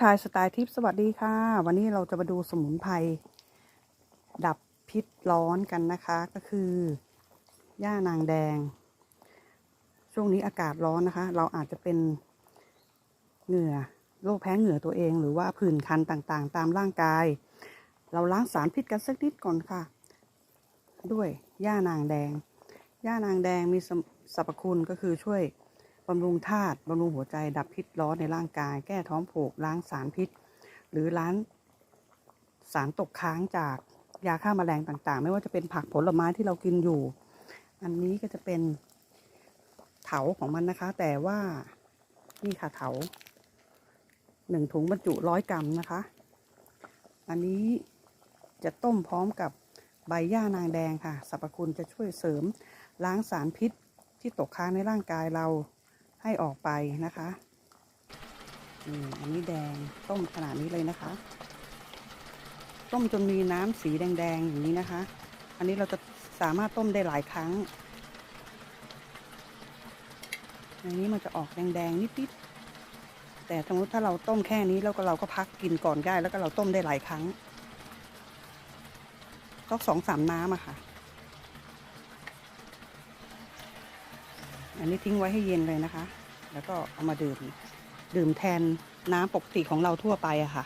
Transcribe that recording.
ชายสไตล์ทิพย์สวัสดีค่ะ วันนี้เราจะมาดูสมุนไพรดับพิษร้อนกันนะคะ ก็คือ หญ้านางแดง ช่วงนี้อากาศร้อนนะคะ เราอาจจะเป็นเหงื่อโรคแพ้เหงื่อตัวเอง หรือว่าผื่นคันต่างๆ ตามร่างกาย เราล้างสารพิษกันสักนิดก่อนค่ะ ด้วยหญ้านางแดงหญ้านางแดงมีสรรพคุณก็คือช่วย บำรุงธาตุบำรุงหัวใจดับพิษร้อนในร่างกาย แก้ท้องผูกล้างสารพิษ หรือล้างสารตกค้างจากยาฆ่าแมลงต่างๆ ไม่ว่าจะเป็นผักผลไม้ที่เรากินอยู่ อันนี้ก็จะเป็นเถาของมันนะคะ แต่ว่านี่ค่ะเถาหนึ่งถุงบรรจุร้อยกรัมนะคะ อันนี้จะต้มพร้อมกับใบหญ้านางแดงค่ะสรรพคุณจะช่วยเสริมล้างสารพิษที่ตกค้างในร่างกายเรา ให้ออกไปนะคะอันนี้แดงต้มขนาดนี้เลยนะคะ ต้มจนมีน้ำสีแดงๆอย่างนี้นะคะ อันนี้เราจะสามารถต้มได้หลายครั้งในนี้มันจะออกแดงๆนิดๆแต่สมมติถ้าเราต้มแค่นี้แล้วก็เราก็พักกินก่อนได้แล้วก็เราต้มได้หลายครั้งก็สองสามน้ำอะค่ะ อันนี้ทิ้งไว้ให้เย็นเลยนะคะ แล้วก็เอามาดื่ม ดื่มแทนน้ำปกติของเราทั่วไปอะค่ะ